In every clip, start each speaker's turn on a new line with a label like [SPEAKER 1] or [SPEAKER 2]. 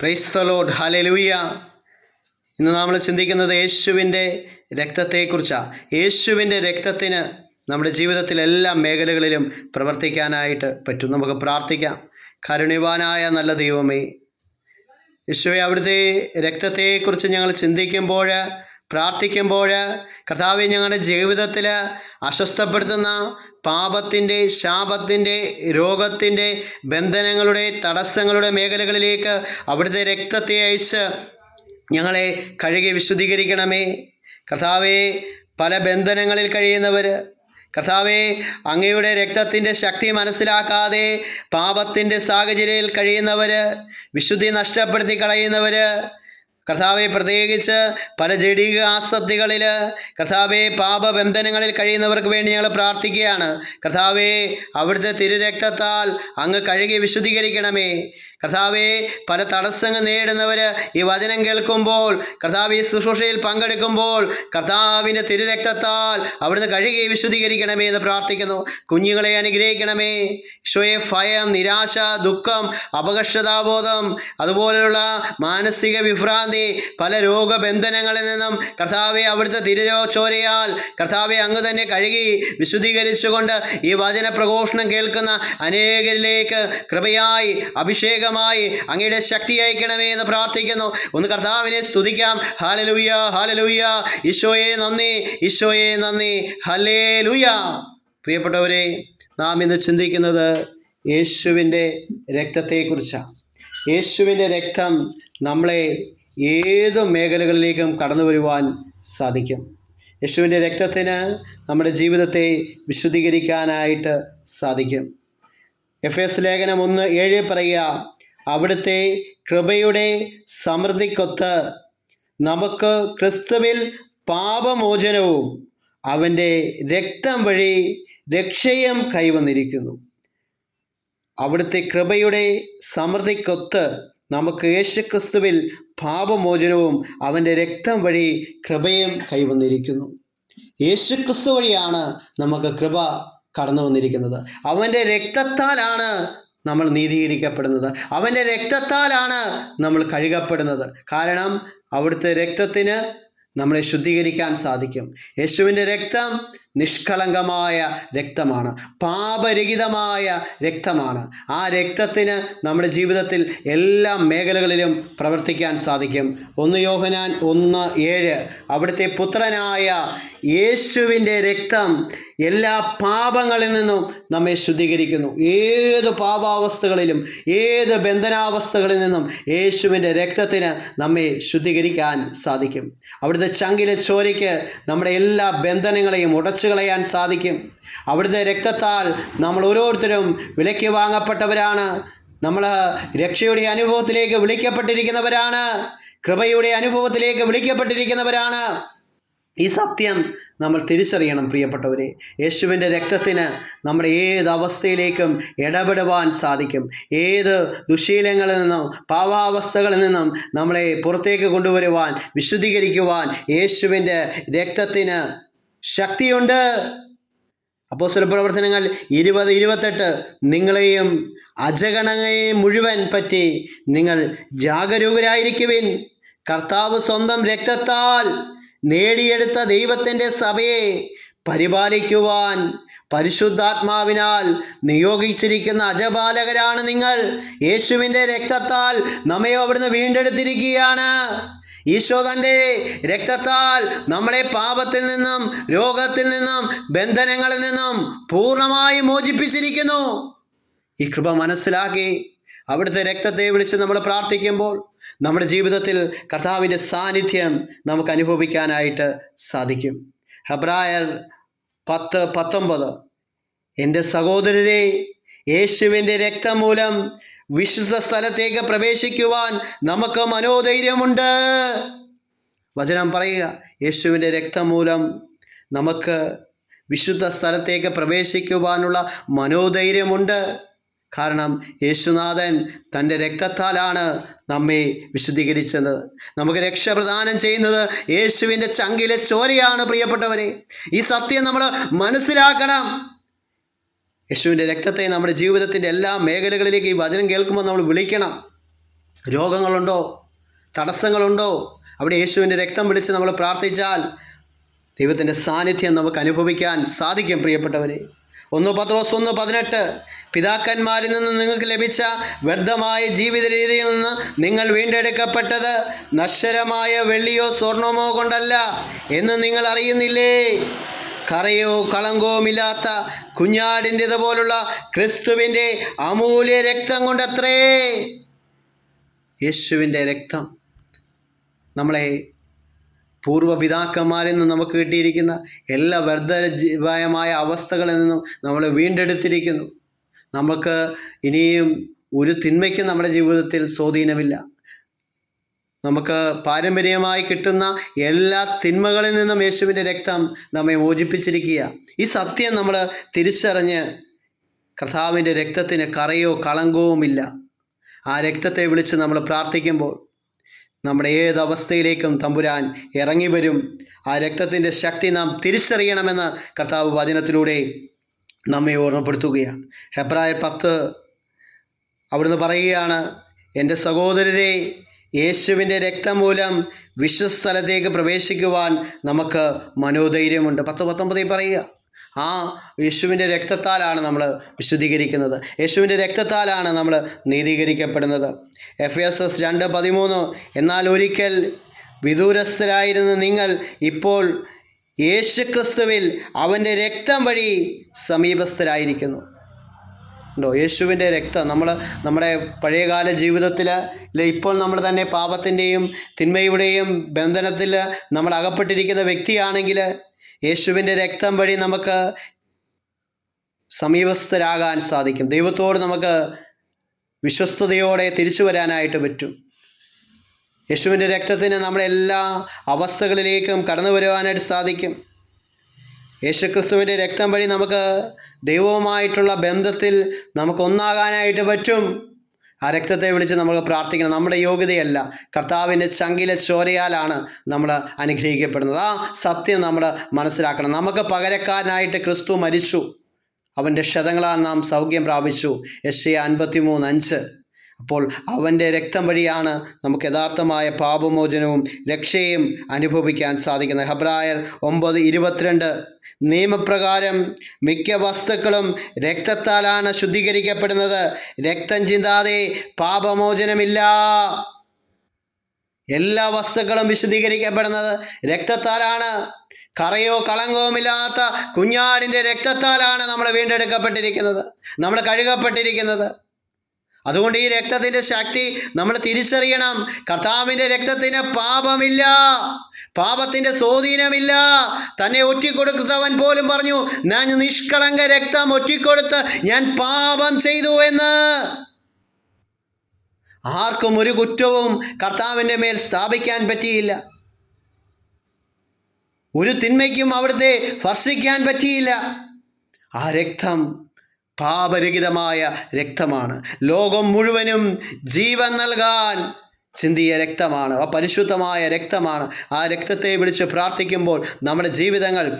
[SPEAKER 1] Praise the Lord hallelujah ഇന്ന് നമ്മൾ ചിന്തിക്കുന്നത് യേശുവിന്റെ രക്തത്തെക്കുറിച്ചാണ് യേശുവിന്റെ രക്തത്തിന് നമ്മുടെ ജീവിതത്തിൽ എല്ലാ മേഖലകളിലും പ്രവർത്തിക്കാനായിട്ട് പറ്റും. നമുക്ക് പ്രാർത്ഥിക്കാം. കരുണിവാനായ നല്ല ദൈവമേ യേശുവെ അവിടുത്തെ രക്തത്തെക്കുറിച്ച് ഞങ്ങൾ ചിന്തിക്കുമ്പോൾ പ്രാർത്ഥിക്കുമ്പോൾ കർത്താവ് ഞങ്ങളുടെ ജീവിതത്തിൽ അസ്വസ്ഥപ്പെടുത്തുന്ന പാപത്തിന്റെ ശാപത്തിന്റെ രോഗത്തിന്റെ ബന്ധനങ്ങളുടെ തടസ്സങ്ങളുടെ മേഖലകളിലേക്ക് അവിടുത്തെ രക്തത്തെ അയച്ച് ഞങ്ങളെ കഴുകി വിശുദ്ധീകരിക്കണമേ. കർത്താവെ പല ബന്ധനങ്ങളിൽ കഴിയുന്നവർ കർത്താവെ അങ്ങയുടെ രക്തത്തിന്റെ ശക്തി മനസ്സിലാക്കാതെ പാപത്തിന്റെ സാഹചര്യത്തിൽ കഴിയുന്നവർ വിശുദ്ധി നഷ്ടപ്പെടുത്തി കളയുന്നവർ കർത്താവെ പ്രത്യേകിച്ച് പല ജഡിക ആസക്തികളിൽ കർത്താവെ പാപബന്ധനങ്ങളിൽ കഴിയുന്നവർക്ക് വേണ്ടി ഞങ്ങൾ പ്രാർത്ഥിക്കുകയാണ്. കർത്താവെ അവിടുത്തെ തിരുരക്തത്താൽ അങ്ങ് കഴുകി വിശുദ്ധീകരിക്കണമേ. കർത്താവെ പല തടസ്സങ്ങൾ നേരിടുന്നവർ ഈ വചനം കേൾക്കുമ്പോൾ കർത്താവ് ഈ ശുശ്രൂഷയിൽ പങ്കെടുക്കുമ്പോൾ കർത്താവിന്റെ തിരുരക്തത്താൽ അവിടുന്ന് കഴുകി വിശുദ്ധീകരിക്കണമേ എന്ന് പ്രാർത്ഥിക്കുന്നു. കുഞ്ഞുങ്ങളെ അനുഗ്രഹിക്കണമേ. ഈശോയെ ഭയം നിരാശ ദുഃഖം അപകർഷതാബോധം അതുപോലെയുള്ള മാനസിക വിഭ്രാന്തി പല രോഗബന്ധനങ്ങളിൽ നിന്നും കർത്താവെ അവിടുത്തെ തിരുരോ ചോരയാൽ കർത്താവെ അങ്ങ് തന്നെ കഴുകി വിശുദ്ധീകരിച്ചുകൊണ്ട് ഈ വചന പ്രഘോഷണം കേൾക്കുന്ന അനേകരിലേക്ക് കൃപയായി അഭിഷേകമായി അങ്ങയുടെ ശക്തി അയക്കണമേ എന്ന് പ്രാർത്ഥിക്കുന്നു. ഒന്ന് കർത്താവിനെ സ്തുതിക്കാം. ഹാലലൂയ ഹാലലൂയ ഈശോയെ നന്ദി ഈശോയെ നന്ദി. ഹലേ ലൂയ പ്രിയപ്പെട്ടവരെ നാം ഇന്ന് ചിന്തിക്കുന്നത് യേശുവിന്റെ രക്തത്തെക്കുറിച്ചാണ്. യേശുവിന്റെ രക്തം നമ്മളെ ഏത് മേഖലകളിലേക്കും കടന്നു വരുവാൻ സാധിക്കും. യേശുവിന്റെ രക്തത്തിന് നമ്മുടെ ജീവിതത്തെ വിശുദ്ധീകരിക്കാനായിട്ട് സാധിക്കും. എഫ് എസ് ലേഖനം ഒന്ന് ഏഴ് പറയുക അവിടുത്തെ കൃപയുടെ സമൃദ്ധിക്കൊത്ത് നമുക്ക് ക്രിസ്തുവിൽ പാപമോചനവും അവന്റെ രക്തം വഴി രക്ഷയും കൈവന്നിരിക്കുന്നു. അവിടുത്തെ കൃപയുടെ സമൃദ്ധിക്കൊത്ത് നമുക്ക് യേശുക്രിസ്തുവിൽ പാപമോചനവും അവന്റെ രക്തം വഴി കൃപയും കൈവന്നിരിക്കുന്നു. യേശുക്രിസ്തു വഴിയാണ് നമുക്ക് കൃപ കടന്നു വന്നിരിക്കുന്നത് അവന്റെ രക്തത്താലാണ് നമ്മൾ നീതീകരിക്കപ്പെടുന്നത്. അവന്റെ രക്തത്താലാണ് നമ്മൾ കഴുകപ്പെടുന്നത്. കാരണം അവിടുത്തെ രക്തത്തിന് നമ്മളെ ശുദ്ധീകരിക്കാൻ സാധിക്കും. യേശുവിന്റെ രക്തം നിഷ്കളങ്കമായ രക്തമാണ്. പാപരഹിതമായ രക്തമാണ്. ആ രക്തത്തിന് നമ്മുടെ ജീവിതത്തിൽ എല്ലാ മേഖലകളിലും പ്രവർത്തിക്കാൻ സാധിക്കും. ഒന്ന് യോഹനാൻ ഒന്ന് ഏഴ്. അവിടുത്തെ പുത്രനായ യേശുവിന്റെ രക്തം എല്ലാ പാപങ്ങളിൽ നിന്നും നമ്മെ ശുദ്ധീകരിക്കുന്നു. ഏത് പാപാവസ്ഥകളിലും ഏത് ബന്ധനാവസ്ഥകളിൽ നിന്നും യേശുവിന്റെ രക്തത്തിന് നമ്മെ ശുദ്ധീകരിക്കാൻ സാധിക്കും. അവിടുത്തെ ചങ്കിലെ ചോരയ്ക്ക് നമ്മുടെ എല്ലാ ബന്ധനങ്ങളെയും ഉടച്ചു കളയാൻ സാധിക്കും. അവിടുത്തെ രക്തത്താൽ നമ്മൾ ഓരോരുത്തരും വിലയ്ക്ക് വാങ്ങപ്പെട്ടവരാണ്. നമ്മൾ രക്ഷയുടെ അനുഭവത്തിലേക്ക് വിളിക്കപ്പെട്ടിരിക്കുന്നവരാണ്. കൃപയുടെ അനുഭവത്തിലേക്ക് വിളിക്കപ്പെട്ടിരിക്കുന്നവരാണ്. ഈ സത്യം നമ്മൾ തിരിച്ചറിയണം പ്രിയപ്പെട്ടവരെ. യേശുവിന്റെ രക്തത്തിന് നമ്മുടെ ഏത് അവസ്ഥയിലേക്കും ഇടപെടുവാൻ സാധിക്കും. ഏത് ദുശീലങ്ങളിൽ നിന്നും പാവാവസ്ഥകളിൽ നിന്നും നമ്മളെ പുറത്തേക്ക് കൊണ്ടുവരുവാൻ വിശുദ്ധീകരിക്കുവാൻ യേശുവിന്റെ രക്തത്തിന് ശക്തിയുണ്ട്. അപ്പോസ്തല പ്രവർത്തനങ്ങൾ ഇരുപത് ഇരുപത്തെട്ട് നിങ്ങളെയും അജഗണങ്ങളെയും മുഴുവൻ പറ്റി നിങ്ങൾ ജാഗരൂകരായിരിക്കുവിൻ. കർത്താവ് സ്വന്തം രക്തത്താൽ നേടിയെടുത്ത ദൈവത്തിന്റെ സഭയെ പരിപാലിക്കുവാൻ പരിശുദ്ധാത്മാവിനാൽ നിയോഗിച്ചിരിക്കുന്ന അജപാലകരാണ് നിങ്ങൾ. യേശുവിന്റെ രക്തത്താൽ നമ്മെ അവിടുന്ന് വീണ്ടെടുത്തിരിക്കുകയാണ്. ഈശോ തന്റെ രക്തത്താൽ നമ്മളെ പാപത്തിൽ നിന്നും രോഗത്തിൽ നിന്നും ബന്ധനങ്ങളിൽ നിന്നും പൂർണമായി മോചിപ്പിച്ചിരിക്കുന്നു. ഈ കൃപ മനസ്സിലാക്കി അവിടുത്തെ രക്തത്തെ വിളിച്ച് നമ്മൾ പ്രാർത്ഥിക്കുമ്പോൾ നമ്മുടെ ജീവിതത്തിൽ കർത്താവിന്റെ സാന്നിധ്യം നമുക്ക് അനുഭവിക്കാനായിട്ട് സാധിക്കും. ഹെബ്രായർ പത്ത് പത്തൊമ്പത് എന്റെ സഹോദരരെ യേശുവിന്റെ രക്തം മൂലം വിശുദ്ധ സ്ഥലത്തേക്ക് പ്രവേശിക്കുവാൻ നമുക്ക് മനോധൈര്യമുണ്ട്. വചനം പറയുക യേശുവിന്റെ രക്തം മൂലം നമുക്ക് വിശുദ്ധ സ്ഥലത്തേക്ക് പ്രവേശിക്കുവാനുള്ള മനോധൈര്യമുണ്ട്. കാരണം യേശുനാഥൻ തന്റെ രക്തത്താലാണ് നമ്മെ വിശുദ്ധീകരിച്ചത്. നമുക്ക് രക്ഷ പ്രദാനം ചെയ്യുന്നത് യേശുവിന്റെ ചങ്കിലെ ചോരയാണ് പ്രിയപ്പെട്ടവരെ. ഈ സത്യം നമ്മൾ മനസ്സിലാക്കണം. യേശുവിന്റെ രക്തത്തെ നമ്മുടെ ജീവിതത്തിന്റെ എല്ലാ മേഖലകളിലേക്ക് ഈ വചനം കേൾക്കുമ്പോൾ നമ്മൾ വിളിക്കണം. രോഗങ്ങളുണ്ടോ? തടസ്സങ്ങളുണ്ടോ? അവിടെ യേശുവിന്റെ രക്തം വിളിച്ച് നമ്മൾ പ്രാർത്ഥിച്ചാൽ ദൈവത്തിന്റെ സാന്നിധ്യം നമുക്ക് അനുഭവിക്കാൻ സാധിക്കും പ്രിയപ്പെട്ടവരെ. ഒന്ന് പത്രോസ് ഒന്ന് പതിനെട്ട്. പിതാക്കന്മാരിൽ നിന്ന് നിങ്ങൾക്ക് ലഭിച്ച വ്യർത്ഥമായ ജീവിത രീതിയിൽ നിന്ന് നിങ്ങൾ വീണ്ടെടുക്കപ്പെട്ടത് നശ്വരമായ വെള്ളിയോ സ്വർണമോ കൊണ്ടല്ല എന്ന് നിങ്ങൾ അറിയുന്നില്ലേ? കറയോ കളങ്കവുമില്ലാത്ത കുഞ്ഞാടിന്റെത് പോലുള്ള ക്രിസ്തുവിന്റെ അമൂല്യ രക്തം കൊണ്ടത്രേ? യേശുവിന്റെ രക്തം നമ്മളെ പൂർവപിതാക്കന്മാരിൽ നിന്ന് നമുക്ക് കിട്ടിയിരിക്കുന്ന എല്ലാ വ്യർത്ഥജീവമായ അവസ്ഥകളിൽ നിന്നും നമ്മൾ വീണ്ടെടുത്തിരിക്കുന്നു. നമുക്ക് ഇനിയും ഒരു തിന്മയ്ക്കും നമ്മുടെ ജീവിതത്തിൽ സ്വാധീനമില്ല. നമുക്ക് പാരമ്പര്യമായി കിട്ടുന്ന എല്ലാ തിന്മകളിൽ നിന്നും യേശുവിന്റെ രക്തം നമ്മെ മോചിപ്പിച്ചിരിക്കുക. ഈ സത്യം നമ്മൾ തിരിച്ചറിഞ്ഞ് കർത്താവിന്റെ രക്തത്തിന് കറയോ കളങ്കവുമില്ല. ആ രക്തത്തെ വിളിച്ച് നമ്മൾ പ്രാർത്ഥിക്കുമ്പോൾ നമ്മുടെ ഏത് അവസ്ഥയിലേക്കും തമ്പുരാൻ ഇറങ്ങി വരും. ആ രക്തത്തിന്റെ ശക്തി നാം തിരിച്ചറിയണമെന്ന് കർത്താവ് വചനത്തിലൂടെ നമ്മെ ഓർമ്മപ്പെടുത്തുകയാണ്. ഹെബ്രായ പത്ത് അവിടുന്ന് പറയുകയാണ് എന്റെ സഹോദരരെ യേശുവിന്റെ രക്തം മൂലം വിശ്വസ്ഥലത്തേക്ക് പ്രവേശിക്കുവാൻ നമുക്ക് മനോധൈര്യമുണ്ട്. പത്ത് പത്തൊമ്പതിൽ പറയുക ആ യേശുവിന്റെ രക്തത്താലാണ് നമ്മൾ വിശുദ്ധീകരിക്കുന്നത്. യേശുവിന്റെ രക്തത്താലാണ് നമ്മൾ നീതീകരിക്കപ്പെടുന്നത്. എഫ് എസ് എസ് രണ്ട് പതിമൂന്ന് എന്നാൽ ഒരിക്കൽ വിദൂരസ്ഥരായിരുന്ന നിങ്ങൾ ഇപ്പോൾ യേശുക്രിസ്തുവിൽ അവന്റെ രക്തം വഴി സമീപസ്ഥരായിരിക്കുന്നു. ഉണ്ടോ? യേശുവിന്റെ രക്തം നമ്മൾ നമ്മുടെ പഴയകാല ജീവിതത്തിൽ ഇപ്പോൾ നമ്മൾ തന്നെ പാപത്തിന്റെയും തിന്മയുടെയും ബന്ധനത്തിൽ നമ്മൾ അകപ്പെട്ടിരിക്കുന്ന വ്യക്തിയാണെങ്കിൽ യേശുവിന്റെ രക്തം വഴി നമുക്ക് സമീപസ്ഥരാകാൻ സാധിക്കും. ദൈവത്തോട് നമുക്ക് വിശ്വസ്തയോടെ തിരിച്ചു വരാനായിട്ട് പറ്റും. യേശുവിന്റെ രക്തത്തിന് നമ്മളെല്ലാ അവസ്ഥകളിലേക്കും കടന്നു വരുവാനായിട്ട് സാധിക്കും. യേശുക്രിസ്തുവിന്റെ രക്തം വഴി നമുക്ക് ദൈവവുമായിട്ടുള്ള ബന്ധത്തിൽ നമുക്ക് ഒന്നാകാനായിട്ട് പറ്റും. ആ രക്തത്തെ വിളിച്ച് നമ്മൾ പ്രാർത്ഥിക്കണം. നമ്മുടെ യോഗ്യതയല്ല. കർത്താവിന്റെ ചങ്കിലെ ചോരയാലാണ് നമ്മൾ അനുഗ്രഹിക്കപ്പെടുന്നത്. ആ സത്യം നമ്മൾ മനസ്സിലാക്കണം. നമുക്ക് പകരക്കാരനായിട്ട് ക്രിസ്തു മരിച്ചു. അവന്റെ ക്ഷതങ്ങളാൽ നാം സൗഖ്യം പ്രാപിച്ചു. എ അൻപത്തി മൂന്ന് അഞ്ച്. അപ്പോൾ അവന്റെ രക്തം വഴിയാണ് നമുക്ക് യഥാർത്ഥമായ പാപമോചനവും രക്ഷയും അനുഭവിക്കാൻ സാധിക്കുന്നത്. ഹബ്രായർ ഒമ്പത് ഇരുപത്തിരണ്ട്. നിയമപ്രകാരം മിക്ക വസ്തുക്കളും രക്തത്താലാണ് ശുദ്ധീകരിക്കപ്പെടുന്നത്. രക്തം ചിന്താതെ പാപമോചനമില്ല. എല്ലാ വസ്തുക്കളും വിശുദ്ധീകരിക്കപ്പെടുന്നത് രക്തത്താലാണ്. കറയോ കളങ്കവുമില്ലാത്ത കുഞ്ഞാടിന്റെ രക്തത്താലാണ് നമ്മൾ വീണ്ടെടുക്കപ്പെട്ടിരിക്കുന്നത്. നമ്മൾ കഴുകപ്പെട്ടിരിക്കുന്നത്. അതുകൊണ്ട് ഈ രക്തത്തിന്റെ ശക്തി നമ്മൾ തിരിച്ചറിയണം. കർത്താവിന്റെ രക്തത്തിന് പാപമില്ല. പാപത്തിന്റെ സ്വാധീനമില്ല. തന്നെ ഒറ്റിക്കൊടുത്തവൻ പോലും പറഞ്ഞു ഞാൻ നിഷ്കളങ്ക രക്തം ഒറ്റിക്കൊടുത്ത് ഞാൻ പാപം ചെയ്തു എന്ന്. ആർക്കും ഒരു കുറ്റവും കർത്താവിന്റെ മേൽ സ്ഥാപിക്കാൻ പറ്റിയില്ല. ഒരു തിന്മയ്ക്കും അവിടുത്തെ സ്പർശിക്കാൻ പറ്റിയില്ല. ആ രക്തം പാപരഹിതമായ രക്തമാണ്. ലോകം മുഴുവനും ജീവൻ നൽകാൻ ചിന്തിയ രക്തമാണ്. ആ പരിശുദ്ധമായ രക്തമാണ്. ആ രക്തത്തെ വിളിച്ച് പ്രാർത്ഥിക്കുമ്പോൾ നമ്മുടെ ജീവിതങ്ങൾ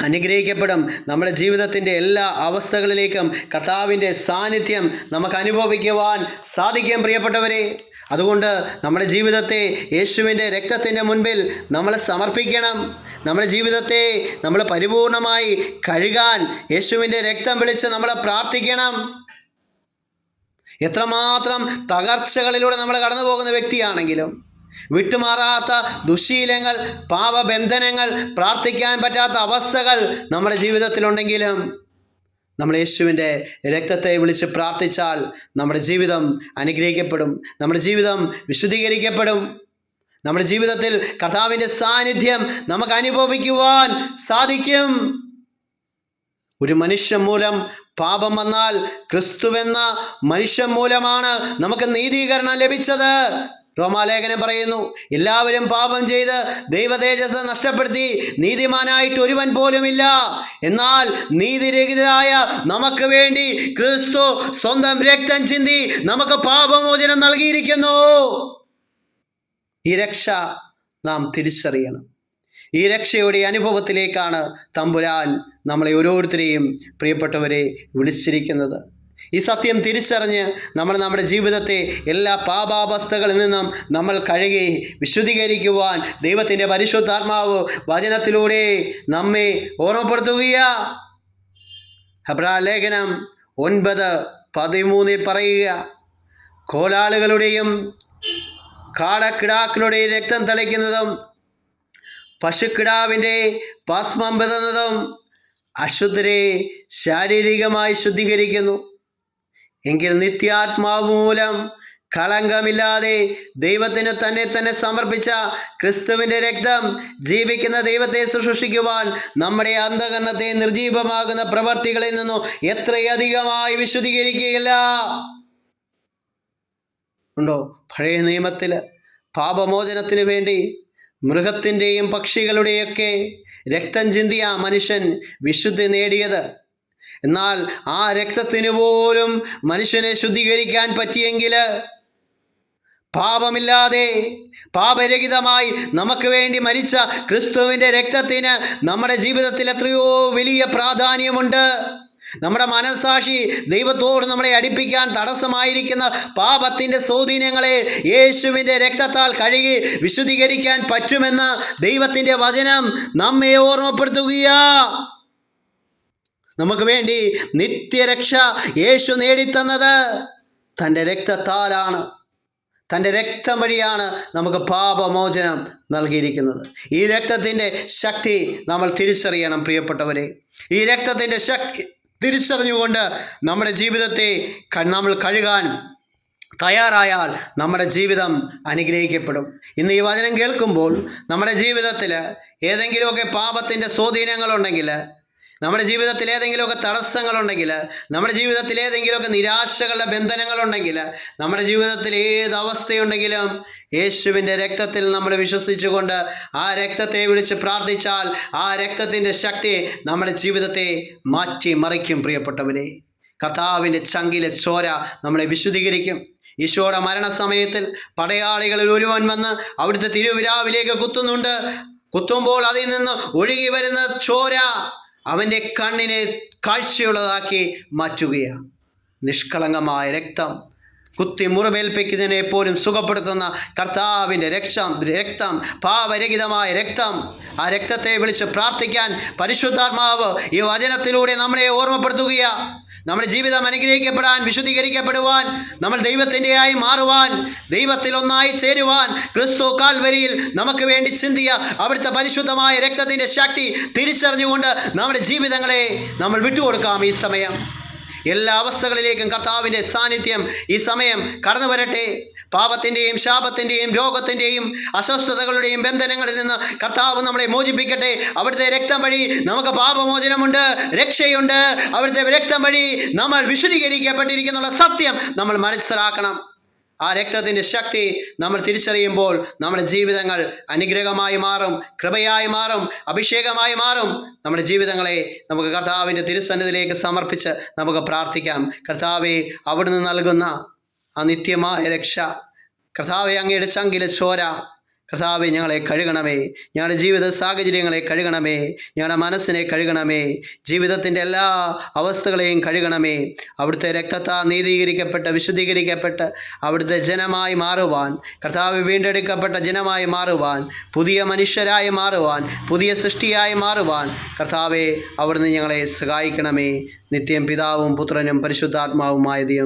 [SPEAKER 1] അനുഗ്രഹിക്കപ്പെടും. നമ്മുടെ ജീവിതത്തിന്റെ എല്ലാ അവസ്ഥകളിലേക്കും കർത്താവിന്റെ സാന്നിധ്യം നമുക്ക് അനുഭവിക്കുവാൻ സാധിക്കും. പ്രിയപ്പെട്ടവരെ അതുകൊണ്ട് നമ്മുടെ ജീവിതത്തെ യേശുവിന്റെ രക്തത്തിന്റെ മുൻപിൽ നമ്മൾ സമർപ്പിക്കണം. നമ്മുടെ ജീവിതത്തെ നമ്മൾ പരിപൂർണമായി കഴുകാൻ യേശുവിന്റെ രക്തം വിളിച്ച് നമ്മൾ പ്രാർത്ഥിക്കണം. എത്രമാത്രം തകർച്ചകളിലൂടെ നമ്മൾ കടന്നു പോകുന്ന വ്യക്തിയാണെങ്കിലും വിട്ടുമാറാത്ത ദുശീലങ്ങൾ പാപബന്ധനങ്ങൾ പ്രാർത്ഥിക്കാൻ പറ്റാത്ത അവസ്ഥകൾ നമ്മുടെ ജീവിതത്തിലുണ്ടെങ്കിലും നമ്മൾ യേശുവിന്റെ രക്തത്തെ വിളിച്ച് പ്രാർത്ഥിച്ചാൽ നമ്മുടെ ജീവിതം അനുഗ്രഹിക്കപ്പെടും. നമ്മുടെ ജീവിതം വിശുദ്ധീകരിക്കപ്പെടും. നമ്മുടെ ജീവിതത്തിൽ കർത്താവിന്റെ സാന്നിധ്യം നമുക്ക് അനുഭവിക്കുവാൻ സാധിക്കും. ഒരു മനുഷ്യൻ മൂലം പാപം വന്നാൽ ക്രിസ്തുവെന്ന മനുഷ്യൻ മൂലമാണ് നമുക്ക് നീതീകരണം ലഭിച്ചത്. റോമാലേഖനം പറയുന്നു എല്ലാവരും പാപം ചെയ്ത് ദൈവതേജസ് നഷ്ടപ്പെടുത്തി നീതിമാനായിട്ട് ഒരുവൻ പോലുമില്ല. എന്നാൽ നീതിരഹിതരായ നമുക്ക് വേണ്ടി ക്രിസ്തു സ്വന്തം രക്തം ചിന്തി നമുക്ക് പാപമോചനം നൽകിയിരിക്കുന്നു. ഈ രക്ഷ നാം തിരിച്ചറിയണം. ഈ രക്ഷയുടെ അനുഭവത്തിലേക്കാണ് തമ്പുരാൻ നമ്മളെ ഓരോരുത്തരെയും പ്രിയപ്പെട്ടവരെ വിളിച്ചിരിക്കുന്നത്. ഈ സത്യം തിരിച്ചറിഞ്ഞ് നമ്മൾ നമ്മുടെ ജീവിതത്തെ എല്ലാ പാപാവസ്ഥകളിൽ നിന്നും നമ്മൾ കഴുകി വിശുദ്ധീകരിക്കുവാൻ ദൈവത്തിന്റെ പരിശുദ്ധാത്മാവ് വചനത്തിലൂടെ നമ്മെ ഓർമ്മപ്പെടുത്തുകയാ. ലേഖനം ഒൻപത് പതിമൂന്നിൽ പറയുക കോലാളുകളുടെയും കാടക്കിടാക്കളുടെയും രക്തം തളിക്കുന്നതും പശുക്കിടാവിന്റെ ഭസ്മം പെതുന്നതും അശുദ്ധരെ ശാരീരികമായി ശുദ്ധീകരിക്കുന്നു. എങ്കിൽ നിത്യാത്മാവ് മൂലം കളങ്കമില്ലാതെ ദൈവത്തിന് തന്നെ തന്നെ സമർപ്പിച്ച ക്രിസ്തുവിന്റെ രക്തം ജീവിക്കുന്ന ദൈവത്തെ ശുശ്രൂഷിക്കുവാൻ നമ്മുടെ അന്ധകരണത്തെ നിർജീവമാകുന്ന പ്രവർത്തികളിൽ നിന്നും എത്രയധികമായി വിശുദ്ധീകരിക്കുകയില്ല? ഉണ്ടോ? പഴയ നിയമത്തിൽ പാപമോചനത്തിന് വേണ്ടി മൃഗത്തിന്റെയും പക്ഷികളുടെയൊക്കെ രക്തം ചിന്തിയ മനുഷ്യൻ വിശുദ്ധി നേടിയത് എന്നാൽ ആ രക്തത്തിന് പോലും മനുഷ്യനെ ശുദ്ധീകരിക്കാൻ പറ്റിയെങ്കിൽ പാപമില്ലാതെ പാപരഹിതമായി നമുക്ക് വേണ്ടി മരിച്ച ക്രിസ്തുവിന്റെ രക്തത്തിന് നമ്മുടെ ജീവിതത്തിൽ എത്രയോ വലിയ പ്രാധാന്യമുണ്ട്. നമ്മുടെ മനസാക്ഷി ദൈവത്തോട് നമ്മളെ അടുപ്പിക്കാൻ തടസ്സമായിരിക്കുന്ന പാപത്തിന്റെ സ്വാധീനങ്ങളെ യേശുവിന്റെ രക്തത്താൽ കഴുകി വിശുദ്ധീകരിക്കാൻ പറ്റുമെന്ന് ദൈവത്തിന്റെ വചനം നമ്മെ ഓർമ്മപ്പെടുത്തുകയാ. നമുക്ക് വേണ്ടി നിത്യരക്ഷ യേശു നേടിത്തന്നത്. തന്റെ രക്തത്താലാണ്. തന്റെ രക്തം വഴിയാണ് നമുക്ക് പാപമോചനം നൽകിയിരിക്കുന്നത്. ഈ രക്തത്തിന്റെ ശക്തി നമ്മൾ തിരിച്ചറിയണം പ്രിയപ്പെട്ടവരെ. ഈ രക്തത്തിന്റെ ശക്തി തിരിച്ചറിഞ്ഞുകൊണ്ട് നമ്മുടെ ജീവിതത്തെ നമ്മൾ കഴുകാൻ തയ്യാറായാൽ നമ്മുടെ ജീവിതം അനുഗ്രഹിക്കപ്പെടും. ഇന്ന് ഈ വചനം കേൾക്കുമ്പോൾ നമ്മുടെ ജീവിതത്തിൽ ഏതെങ്കിലുമൊക്കെ പാപത്തിന്റെ സ്വാധീനങ്ങളുണ്ടെങ്കിൽ നമ്മുടെ ജീവിതത്തിൽ ഏതെങ്കിലുമൊക്കെ തടസ്സങ്ങളുണ്ടെങ്കിൽ നമ്മുടെ ജീവിതത്തിൽ ഏതെങ്കിലുമൊക്കെ നിരാശകളുടെ ബന്ധനങ്ങളുണ്ടെങ്കിൽ നമ്മുടെ ജീവിതത്തിൽ ഏത് അവസ്ഥയുണ്ടെങ്കിലും യേശുവിന്റെ രക്തത്തിൽ നമ്മൾ വിശ്വസിച്ചുകൊണ്ട് ആ രക്തത്തെ വിളിച്ച് പ്രാർത്ഥിച്ചാൽ ആ രക്തത്തിന്റെ ശക്തി നമ്മുടെ ജീവിതത്തെ മാറ്റി മറിക്കും പ്രിയപ്പെട്ടവരെ. കർത്താവിന്റെ ചങ്കിലെ ചോര നമ്മളെ വിശുദ്ധീകരിക്കും. ഈശോയുടെ മരണസമയത്തിൽ പടയാളികളിൽ ഒരുവൻ വന്ന് അവിടുത്തെ തിരുവിരാവിലേക്ക് കുത്തുന്നുണ്ട്. കുത്തുമ്പോൾ അതിൽ നിന്ന് ഒഴുകി വരുന്ന ചോര അവന്റെ കണ്ണിനെ കാഴ്ചയുള്ളതാക്കി മാറ്റുകയാണ്. നിഷ്കളങ്കമായ രക്തം കുത്തി മുറിവേൽപ്പിക്കുന്നതിനെ പോലും സുഖപ്പെടുത്തുന്ന കർത്താവിന്റെ രക്തം രക്തം പാവരഹിതമായ രക്തം. ആ രക്തത്തെ വിളിച്ച് പ്രാർത്ഥിക്കാൻ പരിശുദ്ധാത്മാവ് ഈ വചനത്തിലൂടെ നമ്മളെ ഓർമ്മപ്പെടുത്തുകയാ നമ്മുടെ ജീവിതം അനുഗ്രഹിക്കപ്പെടാൻ വിശുദ്ധീകരിക്കപ്പെടുവാൻ നമ്മൾ ദൈവത്തിന്റെയായി മാറുവാൻ ദൈവത്തിൽ ഒന്നായി ചേരുവാൻ ക്രിസ്തു കാൽവരിയിൽ നമുക്ക് വേണ്ടി ചിന്തിയ അവിടുത്തെ പരിശുദ്ധമായ രക്തത്തിന്റെ ശക്തി തിരിച്ചറിഞ്ഞുകൊണ്ട് നമ്മുടെ ജീവിതങ്ങളെ നമ്മൾ വിട്ടുകൊടുക്കാം ഈ സമയം. എല്ലാ അവസ്ഥകളിലേക്കും കർത്താവിന്റെ സാന്നിധ്യം ഈ സമയം കടന്നു വരട്ടെ പാപത്തിന്റെയും ശാപത്തിന്റെയും രോഗത്തിന്റെയും അസ്വസ്ഥതകളുടെയും ബന്ധനങ്ങളിൽ നിന്ന് കർത്താവ് നമ്മളെ മോചിപ്പിക്കട്ടെ. അവിടുത്തെ രക്തം വഴി നമുക്ക് പാപമോചനമുണ്ട് രക്ഷയുണ്ട്. അവിടുത്തെ രക്തം വഴി നമ്മൾ വിശദീകരിക്കപ്പെട്ടിരിക്കുന്നുള്ള സത്യം നമ്മൾ മനസ്സിലാക്കണം. ആ രക്തത്തിന്റെ ശക്തി നമ്മൾ തിരിച്ചറിയുമ്പോൾ നമ്മുടെ ജീവിതങ്ങൾ അനുഗ്രഹമായി മാറും കൃപയായി മാറും അഭിഷേകമായി മാറും. നമ്മുടെ ജീവിതങ്ങളെ നമുക്ക് കർത്താവിന്റെ തിരുസന്നിധിയിലേക്ക് സമർപ്പിച്ച് നമുക്ക് പ്രാർത്ഥിക്കാം. കർത്താവെ അവിടുന്ന് നൽകുന്ന ആ നിത്യമായ രക്ഷ. കർത്താവെ അങ്ങയുടെ ചങ്കിലെ ചോര. കർത്താവെ ഞങ്ങളെ കഴുകണമേ. ഞങ്ങളുടെ ജീവിത സാഹചര്യങ്ങളെ കഴുകണമേ. ഞങ്ങളുടെ മനസ്സിനെ കഴുകണമേ. ജീവിതത്തിന്റെ എല്ലാ അവസ്ഥകളെയും കഴുകണമേ. അവിടുത്തെ രക്തത്താ നീതീകരിക്കപ്പെട്ട് വിശുദ്ധീകരിക്കപ്പെട്ട് അവിടുത്തെ ജനമായി മാറുവാൻ കർത്താവ് വീണ്ടെടുക്കപ്പെട്ട ജനമായി മാറുവാൻ പുതിയ മനുഷ്യരായി മാറുവാൻ പുതിയ സൃഷ്ടിയായി മാറുവാൻ കർത്താവെ അവിടുന്ന് ഞങ്ങളെ സഹായിക്കണമേ. നിത്യം പിതാവും പുത്രനും പരിശുദ്ധാത്മാവുമായ ദൈവം